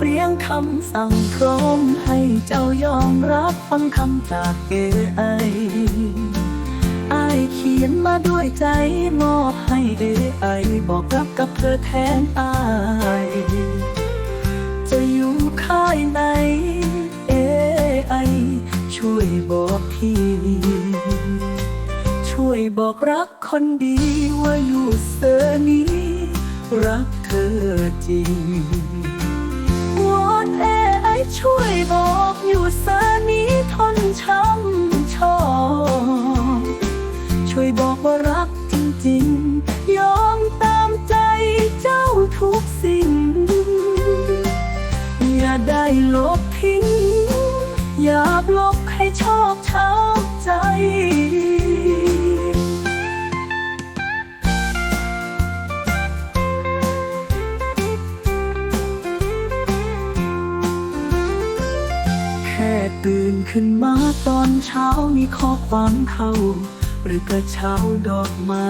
เปลี่ยนคำสั่งพร้อมให้เจ้ายอมรับฟังคำจากเอไอไอเขียนมาด้วยใจมอบให้เอไอบอกรักกับเธอแทนไอายจะอยู่ค่ายไหนเอไอช่วยบอกทีช่วยบอกรักคนดีว่าอยู่เสอนี้ รักเธอจริง ได้ลบทิ้ง อยากลบให้ชอบช้ำใจแค่ตื่นขึ้นมาตอนเช้ามีข้อความเข้า หรือกระเช้าดอกไม้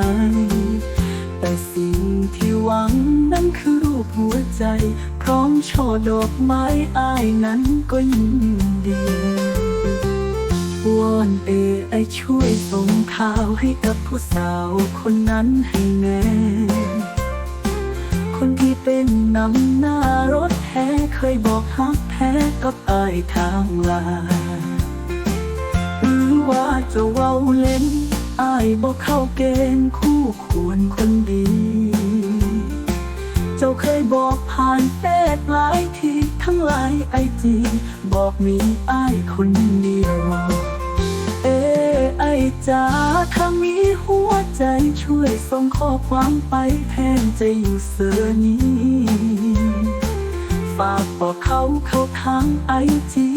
ใจ พร้อมช่อดอกไม้อายนั้นก็ยินดีวอนเอไอช่วยส่งข่าวให้กับผู้สาวคนนั้นให้แน่คนที่เป็นนำหน้ารถแท้เคยบอกฮักแท้กับอายทางลาหรือว่าจะเว้าเล่นอายบอกเข้าเกณฑ์คู่ควรคน เคยบอกผ่านเฟซหลายทีทั้งหลายไอจีบอกมีไอคนเดียวเอไอจ้าถ้ามีหัวใจช่วยส่งข้อความไปแทนใจอยู่เสือนี้ฝากบอกเขาเขาทางไอจี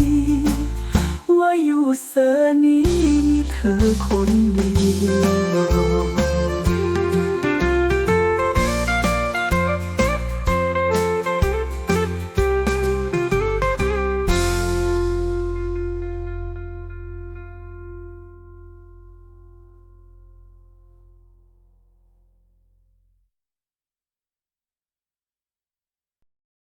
ว่าอยู่เสือนี้มีเธอคนเดียว